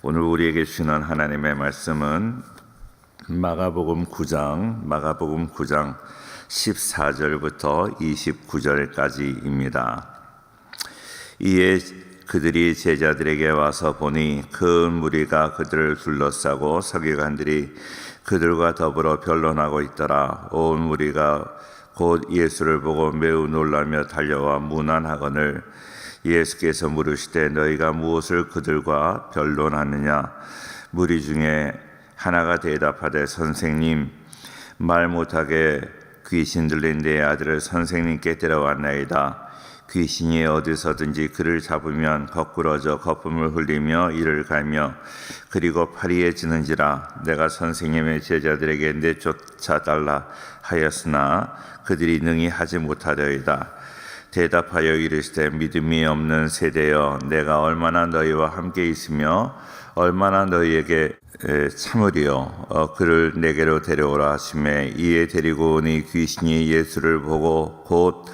오늘 우리에게 주시는 하나님의 말씀은 마가복음 9장, 마가복음 9장 14절부터 29절까지입니다. 이에 그들이 제자들에게 와서 보니 큰 무리가 그들을 둘러싸고 서기관들이 그들과 더불어 변론하고 있더라. 온 무리가 곧 예수를 보고 매우 놀라며 달려와 문안하거늘 예수께서 물으시되 너희가 무엇을 그들과 변론하느냐? 무리 중에 하나가 대답하되 선생님 말 못하게 귀신 들린 내 아들을 선생님께 데려왔나이다. 귀신이 어디서든지 그를 잡으면 거꾸러져 거품을 흘리며 이를 갈며 그리고 파리에 지는지라. 내가 선생님의 제자들에게 내쫓아달라 하였으나 그들이 능히 하지 못하려이다 대답하여 이르시되 믿음이 없는 세대여 내가 얼마나 너희와 함께 있으며 얼마나 너희에게 참으리요? 어, 그를 내게로 데려오라 하심에 이에 데리고 오니 귀신이 예수를 보고 곧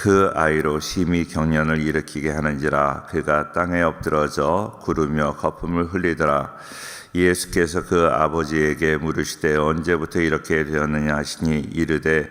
그 아이로 심히 경련을 일으키게 하는지라 그가 땅에 엎드러져 구르며 거품을 흘리더라. 예수께서 그 아버지에게 물으시되 언제부터 이렇게 되었느냐 하시니 이르되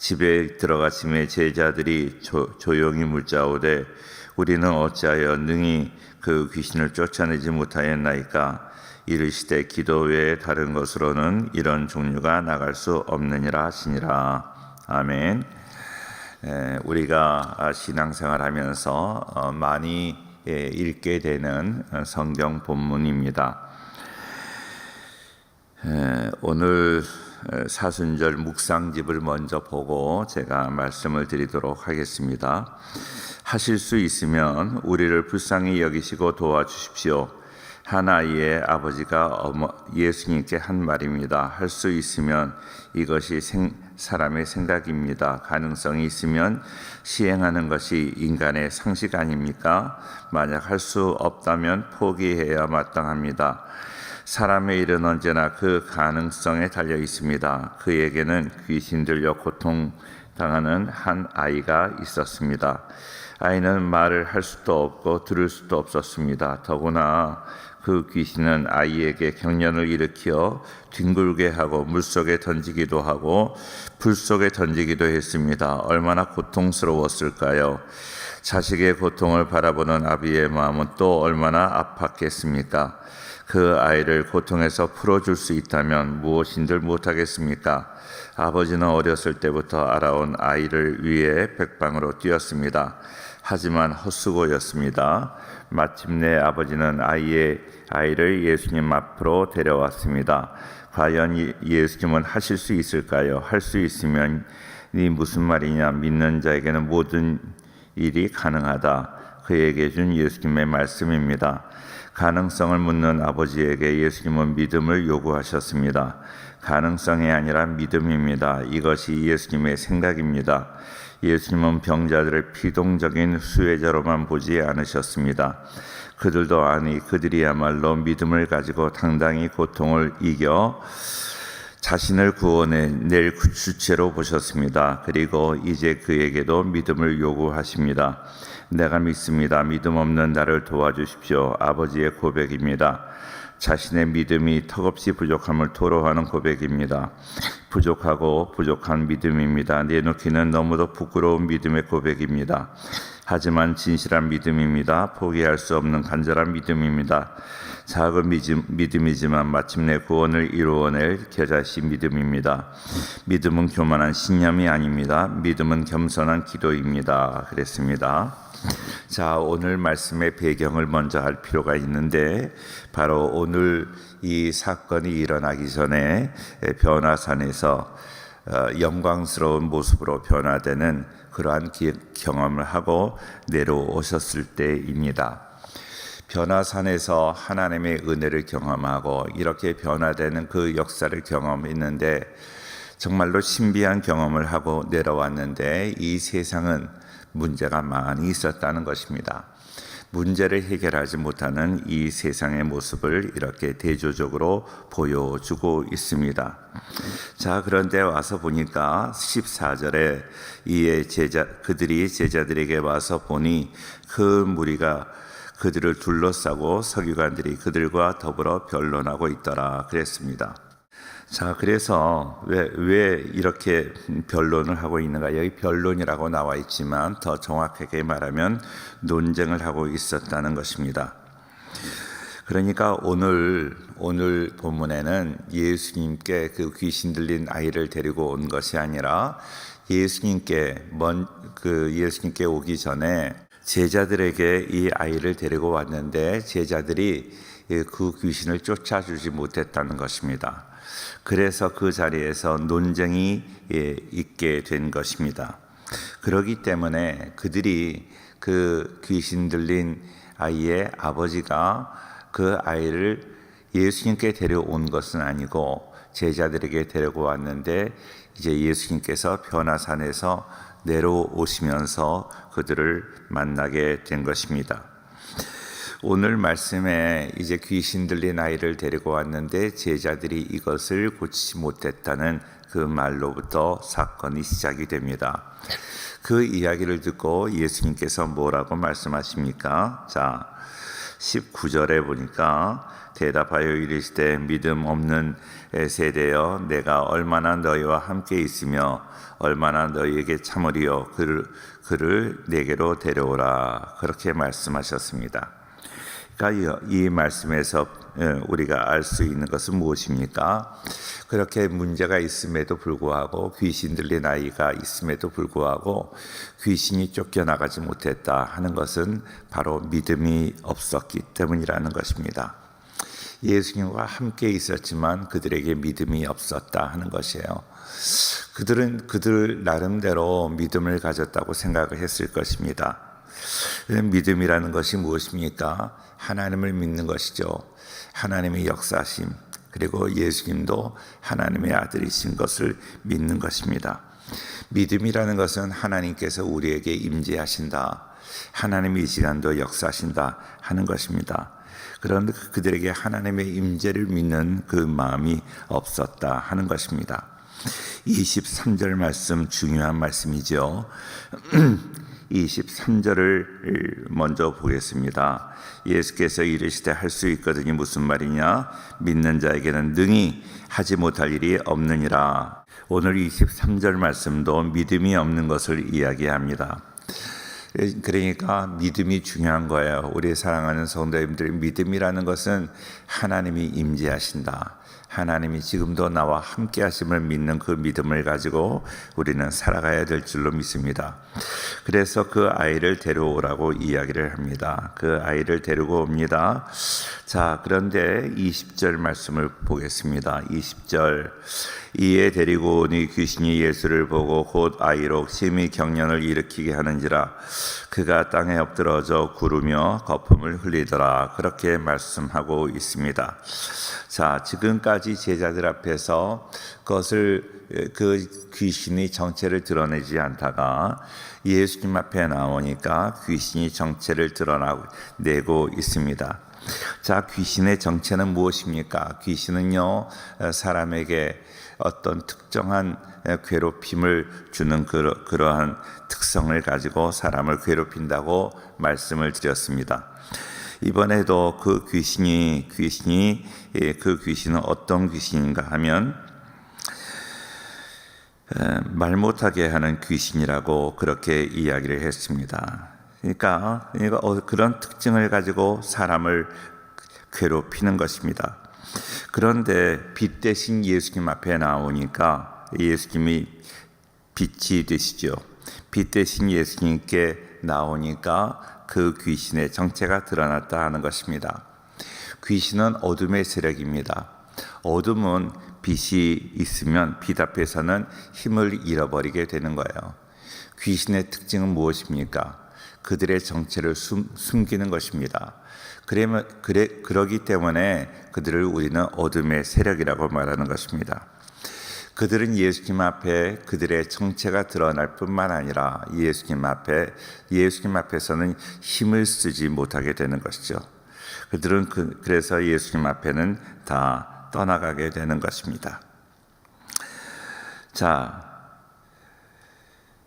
집에 들어가심에 제자들이 조, 조용히 묻자오되 우리는 어찌하여 능히 그 귀신을 쫓아내지 못하였나이까 이르시되 기도 외에 다른 것으로는 이런 종류가 나갈 수 없느니라 하시니라 아멘. 우리가 신앙생활하면서 어, 많이 읽게 되는 성경 본문입니다. 오늘 사순절 묵상집을 먼저 보고 제가 말씀을 드리도록 하겠습니다. 하실 수 있으면 우리를 불쌍히 여기시고 도와주십시오. 하나이의 아버지가 예수님께 한 말입니다. 할 수 있으면 이것이 생, 사람의 생각입니다. 가능성이 있으면 시행하는 것이 인간의 상식 아닙니까? 만약 할 수 없다면 포기해야 마땅합니다. 사람의 일은 언제나 그 가능성에 달려 있습니다. 그에게는 귀신 들려 고통 당하는 한 아이가 있었습니다. 아이는 말을 할 수도 없고 들을 수도 없었습니다. 더구나 그 귀신은 아이에게 경련을 일으켜 뒹굴게 하고 물속에 던지기도 하고 불 속에 던지기도 했습니다. 얼마나 고통스러웠을까요? 자식의 고통을 바라보는 아비의 마음은 또 얼마나 아팠겠습니까? 그 아이를 고통에서 풀어줄 수 있다면 무엇인들 못하겠습니까? 아버지는 어렸을 때부터 알아온 아이를 위해 백방으로 뛰었습니다. 하지만 헛수고였습니다. 마침내 아버지는 아이의 아이를 예수님 앞으로 데려왔습니다. 과연 예수님은 하실 수 있을까요? 할 수 있으면 이 무슨 말이냐? 믿는 자에게는 모든 일이 가능하다. 그에게 준 예수님의 말씀입니다. 가능성을 묻는 아버지에게 예수님은 믿음을 요구하셨습니다. 가능성이 아니라 믿음입니다. 이것이 예수님의 생각입니다. 예수님은 병자들을 피동적인 수혜자로만 보지 않으셨습니다. 그들도 아니 그들이야말로 믿음을 가지고 당당히 고통을 이겨 자신을 구원해 낼 주체로 보셨습니다. 그리고 이제 그에게도 믿음을 요구하십니다. 내가 믿습니다. 믿음 없는 나를 도와주십시오. 아버지의 고백입니다. 자신의 믿음이 턱없이 부족함을 토로하는 고백입니다. 부족하고 부족한 믿음입니다. 내놓기는 너무도 부끄러운 믿음의 고백입니다. 하지만 진실한 믿음입니다. 포기할 수 없는 간절한 믿음입니다. 작은 믿음, 믿음이지만 마침내 구원을 이루어낼 겨자씨 믿음입니다. 믿음은 교만한 신념이 아닙니다. 믿음은 겸손한 기도입니다. 그랬습니다. 자, 오늘 말씀의 배경을 먼저 할 필요가 있는데 바로 오늘 이 사건이 일어나기 전에 변화산에서 어, 영광스러운 모습으로 변화되는 그러한 기- 경험을 하고 내려오셨을 때입니다. 변화산에서 하나님의 은혜를 경험하고 이렇게 변화되는 그 역사를 경험했는데 정말로 신비한 경험을 하고 내려왔는데 이 세상은 문제가 많이 있었다는 것입니다. 문제를 해결하지 못하는 이 세상의 모습을 이렇게 대조적으로 보여주고 있습니다. 자, 그런데 와서 보니까 14절에 이에 제자, 그들이 제자들에게 와서 보니 그 무리가 그들을 둘러싸고 서기관들이 그들과 더불어 변론하고 있더라 그랬습니다. 자, 그래서 왜, 왜 이렇게 변론을 하고 있는가? 여기 변론이라고 나와 있지만 더 정확하게 말하면 논쟁을 하고 있었다는 것입니다. 그러니까 오늘 오늘 본문에는 예수님께 그 귀신 들린 아이를 데리고 온 것이 아니라 예수님께 먼 그 예수님께 오기 전에 제자들에게 이 아이를 데리고 왔는데 제자들이 그 귀신을 쫓아주지 못했다는 것입니다. 그래서 그 자리에서 논쟁이 예, 있게 된 것입니다. 그러기 때문에 그들이 그 귀신 들린 아이의 아버지가 그 아이를 예수님께 데려온 것은 아니고 제자들에게 데리고 왔는데 이제 예수님께서 변화산에서 내려오시면서 그들을 만나게 된 것입니다. 오늘 말씀에 이제 귀신 들린 아이를 데리고 왔는데 제자들이 이것을 고치지 못했다는 그 말로부터 사건이 시작이 됩니다. 그 이야기를 듣고 예수님께서 뭐라고 말씀하십니까? 자, 19절에 보니까 대답하여 이르시되 믿음 없는 세대여 내가 얼마나 너희와 함께 있으며 얼마나 너희에게 참으리요 그를, 그를 내게로 데려오라 그렇게 말씀하셨습니다. 이, 이 말씀에서 예, 우리가 알 수 있는 것은 무엇입니까? 그렇게 문제가 있음에도 불구하고 귀신 들린 아이가 있음에도 불구하고 귀신이 쫓겨나가지 못했다 하는 것은 바로 믿음이 없었기 때문이라는 것입니다. 예수님과 함께 있었지만 그들에게 믿음이 없었다 하는 것이에요. 그들은 그들 나름대로 믿음을 가졌다고 생각을 했을 것입니다. 믿음이라는 것이 무엇입니까? 하나님을 믿는 것이죠. 하나님의 역사심, 그리고 예수님도 하나님의 아들이신 것을 믿는 것입니다. 믿음이라는 것은 하나님께서 우리에게 임재하신다. 하나님이 이 시간도 역사하신다 하는 것입니다. 그런데 그들에게 하나님의 임재를 믿는 그 마음이 없었다 하는 것입니다. 23절 말씀 중요한 말씀이죠. 23절을 먼저 보겠습니다. 예수께서 이르시되 할 수 있거든요. 무슨 말이냐? 믿는 자에게는 능히 하지 못할 일이 없느니라. 오늘 23절 말씀도 믿음이 없는 것을 이야기합니다. 그러니까 믿음이 중요한 거예요. 우리 사랑하는 성도님들의 믿음이라는 것은 하나님이 임재하신다. 하나님이 지금도 나와 함께 하심을 믿는 그 믿음을 가지고 우리는 살아가야 될 줄로 믿습니다. 그래서 그 아이를 데려오라고 이야기를 합니다. 그 아이를 데리고 옵니다. 자, 그런데 20절 말씀을 보겠습니다. 20절. 이에 데리고 오니 귀신이 예수를 보고 곧 아이로 심히 경련을 일으키게 하는지라 그가 땅에 엎드러져 구르며 거품을 흘리더라 그렇게 말씀하고 있습니다. 자 지금까지 제자들 앞에서 그것을 그 귀신이 정체를 드러내지 않다가 예수님 앞에 나오니까 귀신이 정체를 드러내고 있습니다. 자, 귀신의 정체는 무엇입니까? 귀신은요, 사람에게 어떤 특정한 괴롭힘을 주는 그러 한 특성을 가지고 사람을 괴롭힌다고 말씀을 드렸습니다. 이번에도 그 귀신이 귀신이 그 귀신은 어떤 귀신인가 하면 말 못하게 하는 귀신이라고 그렇게 이야기를 했습니다. 그러니까 어, 그런 특징을 가지고 사람을 괴롭히는 것입니다. 그런데 빛 대신 예수님 앞에 나오니까 예수님이 빛이 되시죠. 빛 대신 예수님께 나오니까 그 귀신의 정체가 드러났다 하는 것입니다. 귀신은 어둠의 세력입니다. 어둠은 빛이 있으면 빛 앞에서는 힘을 잃어버리게 되는 거예요. 귀신의 특징은 무엇입니까? 그들의 정체를 숨, 숨기는 것입니다. 그러면 그래 그러기 때문에 그들을 우리는 어둠의 세력이라고 말하는 것입니다. 그들은 예수님 앞에 그들의 정체가 드러날 뿐만 아니라 예수님 앞에 예수님 앞에서는 힘을 쓰지 못하게 되는 것이죠. 그들은 그, 그래서 예수님 앞에는 다 떠나가게 되는 것입니다. 자,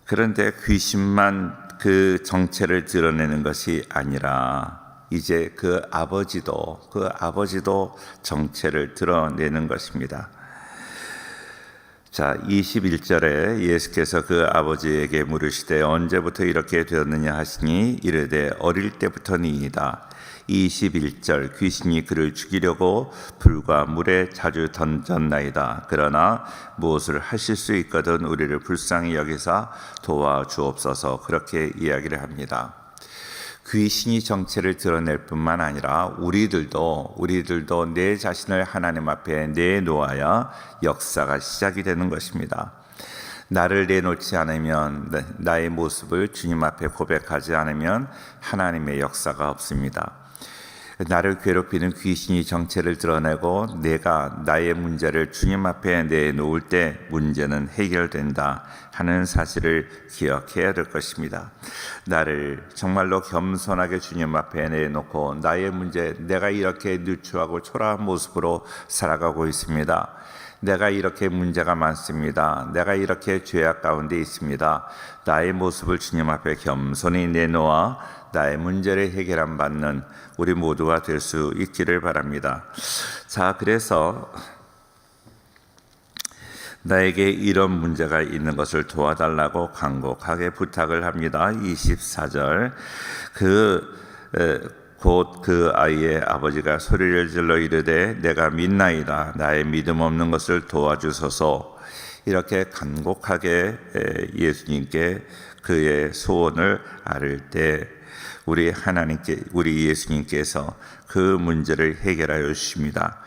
그런데 귀신만 그 정체를 드러내는 것이 아니라 이제 그 아버지도 그 아버지도 정체를 드러내는 것입니다. 자, 21절에 예수께서 그 아버지에게 물으시되 언제부터 이렇게 되었느냐 하시니 이르되 어릴 때부터니이다. 21절 귀신이 그를 죽이려고 불과 물에 자주 던졌나이다. 그러나 무엇을 하실 수 있거든 우리를 불쌍히 여기사 도와주옵소서 그렇게 이야기를 합니다. 귀신이 정체를 드러낼 뿐만 아니라 우리들도 우리들도 내 자신을 하나님 앞에 내놓아야 역사가 시작이 되는 것입니다. 나를 내놓지 않으면 나의 모습을 주님 앞에 고백하지 않으면 하나님의 역사가 없습니다. 나를 괴롭히는 귀신이 정체를 드러내고 내가 나의 문제를 주님 앞에 내놓을 때 문제는 해결된다 하는 사실을 기억해야 될 것입니다. 나를 정말로 겸손하게 주님 앞에 내놓고 나의 문제, 내가 이렇게 누추하고 초라한 모습으로 살아가고 있습니다. 내가 이렇게 문제가 많습니다. 내가 이렇게 죄악 가운데 있습니다. 나의 모습을 주님 앞에 겸손히 내놓아 나의 문제를 해결함 받는 우리 모두가 될 수 있기를 바랍니다. 자, 그래서 나에게 이런 문제가 있는 것을 도와달라고 간곡하게 부탁을 합니다. 24절. 그 곧 그 아이의 아버지가 소리를 질러 이르되 내가 믿나이다 나의 믿음 없는 것을 도와주소서 이렇게 간곡하게 예수님께 그의 소원을 아를 때 우리 하나님께 우리 예수님께서 그 문제를 해결하여 주십니다.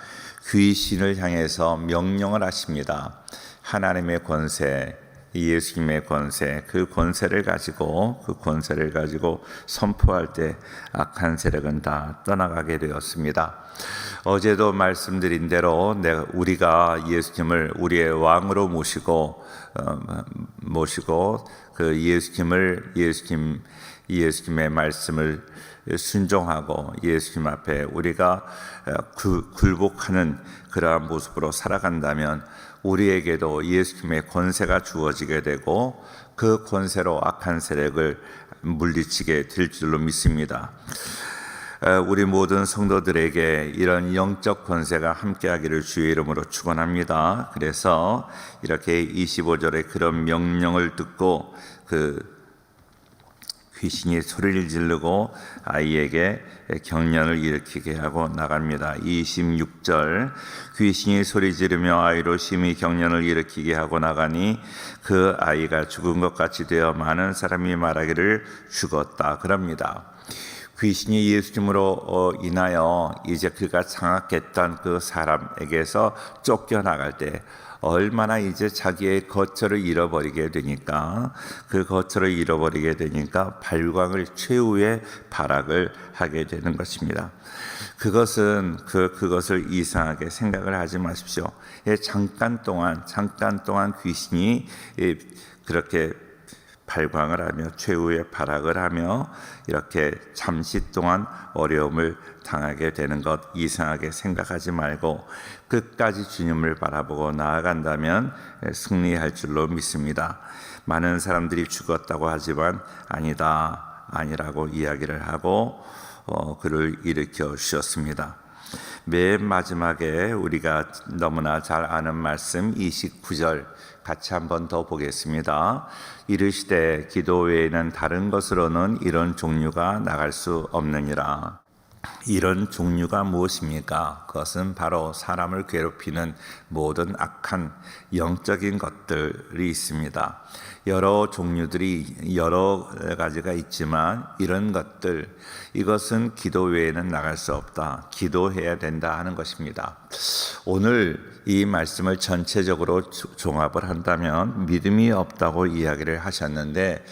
귀신을 향해서 명령을 하십니다. 하나님의 권세, 예수님의 권세, 그 권세를 가지고 그 권세를 가지고 선포할 때 악한 세력은 다 떠나가게 되었습니다. 어제도 말씀드린 대로 내가 우리가 예수님을 우리의 왕으로 모시고 어, 모시고 그 예수님을 예수님 예수님의 말씀을 순종하고 예수님 앞에 우리가 굴복하는 그러한 모습으로 살아간다면 우리에게도 예수님의 권세가 주어지게 되고 그 권세로 악한 세력을 물리치게 될 줄로 믿습니다. 우리 모든 성도들에게 이런 영적 권세가 함께하기를 주의 이름으로 축원합니다. 그래서 이렇게 25절에 그런 명령을 듣고 그 귀신이 소리를 지르고 아이에게 경련을 일으키게 하고 나갑니다. 26절 귀신이 소리 지르며 아이로 심히 경련을 일으키게 하고 나가니 그 아이가 죽은 것 같이 되어 많은 사람이 말하기를 죽었다 그럽니다. 귀신이 예수님으로 어, 인하여 이제 그가 장악했던 그 사람에게서 쫓겨나갈 때 얼마나 이제 자기의 거처를 잃어버리게 되니까 그 거처를 잃어버리게 되니까 발광을 최후의 발악을 하게 되는 것입니다. 그것은 그 그것을 이상하게 생각을 하지 마십시오. 예, 잠깐 동안 잠깐 동안 귀신이 예, 그렇게 발광을 하며 최후의 발악을 하며 이렇게 잠시 동안 어려움을 당하게 되는 것 이상하게 생각하지 말고 끝까지 주님을 바라보고 나아간다면 승리할 줄로 믿습니다. 많은 사람들이 죽었다고 하지만 아니다 아니라고 이야기를 하고 어, 그를 일으켜 주셨습니다. 맨 마지막에 우리가 너무나 잘 아는 말씀 29절 같이 한번 더 보겠습니다. 이르시되 기도 외에는 다른 것으로는 이런 종류가 나갈 수 없느니라. 이런 종류가 무엇입니까? 그것은 바로 사람을 괴롭히는 모든 악한 영적인 것들이 있습니다. 여러 종류들이 여러 가지가 있지만 이런 것들 이것은 기도 외에는 나갈 수 없다. 기도해야 된다 하는 것입니다. 오늘 이 말씀을 전체적으로 종합을 한다면 믿음이 없다고 이야기를 하셨는데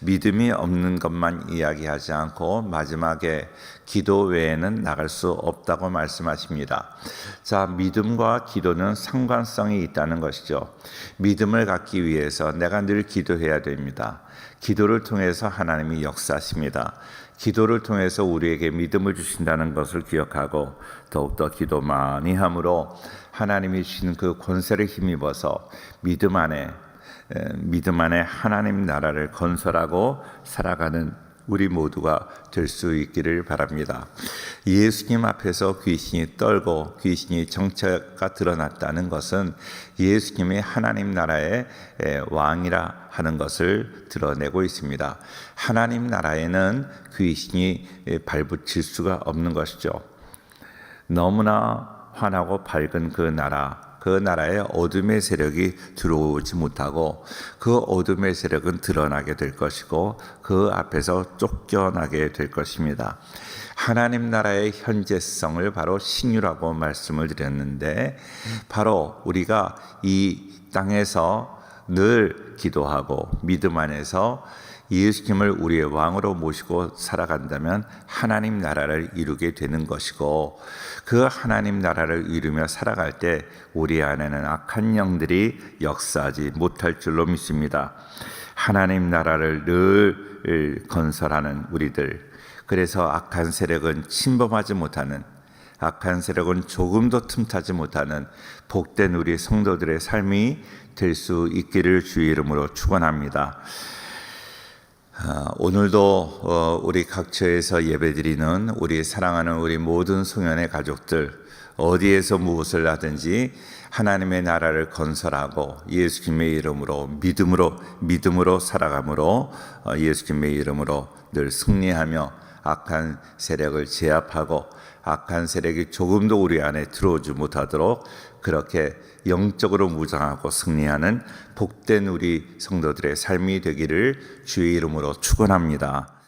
믿음이 없는 것만 이야기하지 않고 마지막에 기도 외에는 나갈 수 없다고 말씀하십니다. 자, 믿음과 기도는 상관성이 있다는 것이죠. 믿음을 갖기 위해서 내가 늘 기도해야 됩니다. 기도를 통해서 하나님이 역사하십니다. 기도를 통해서 우리에게 믿음을 주신다는 것을 기억하고 더욱더 기도 많이 함으로 하나님이 주신 그 권세를 힘입어서 믿음 안에 에, 믿음 안에 하나님 나라를 건설하고 살아가는 우리 모두가 될 수 있기를 바랍니다. 예수님 앞에서 귀신이 떨고 귀신이 정체가 드러났다는 것은 예수님이 하나님 나라의 에, 왕이라 하는 것을 드러내고 있습니다. 하나님 나라에는 귀신이 에, 발붙일 수가 없는 것이죠. 너무나 환하고 밝은 그 나라, 그 나라에 어둠의 세력이 들어오지 못하고 그 어둠의 세력은 드러나게 될 것이고 그 앞에서 쫓겨나게 될 것입니다. 하나님 나라의 현재성을 바로 신유라고 말씀을 드렸는데 바로 우리가 이 땅에서 늘 기도하고 믿음 안에서 예수님을 우리의 왕으로 모시고 살아간다면 하나님 나라를 이루게 되는 것이고 그 하나님 나라를 이루며 살아갈 때 우리 안에는 악한 영들이 역사하지 못할 줄로 믿습니다. 하나님 나라를 늘 건설하는 우리들 그래서 악한 세력은 침범하지 못하는 악한 세력은 조금도 틈타지 못하는 복된 우리 성도들의 삶이 될 수 있기를 주의 이름으로 축원합니다. 아, 오늘도 어, 우리 각처에서 예배드리는 우리 사랑하는 우리 모든 송년의 가족들 어디에서 무엇을 하든지 하나님의 나라를 건설하고 예수님의 이름으로 믿음으로 믿음으로 살아감으로 어, 예수님의 이름으로 늘 승리하며 악한 세력을 제압하고 악한 세력이 조금도 우리 안에 들어오지 못하도록 그렇게 영적으로 무장하고 승리하는 복된 우리 성도들의 삶이 되기를 주의 이름으로 축원합니다.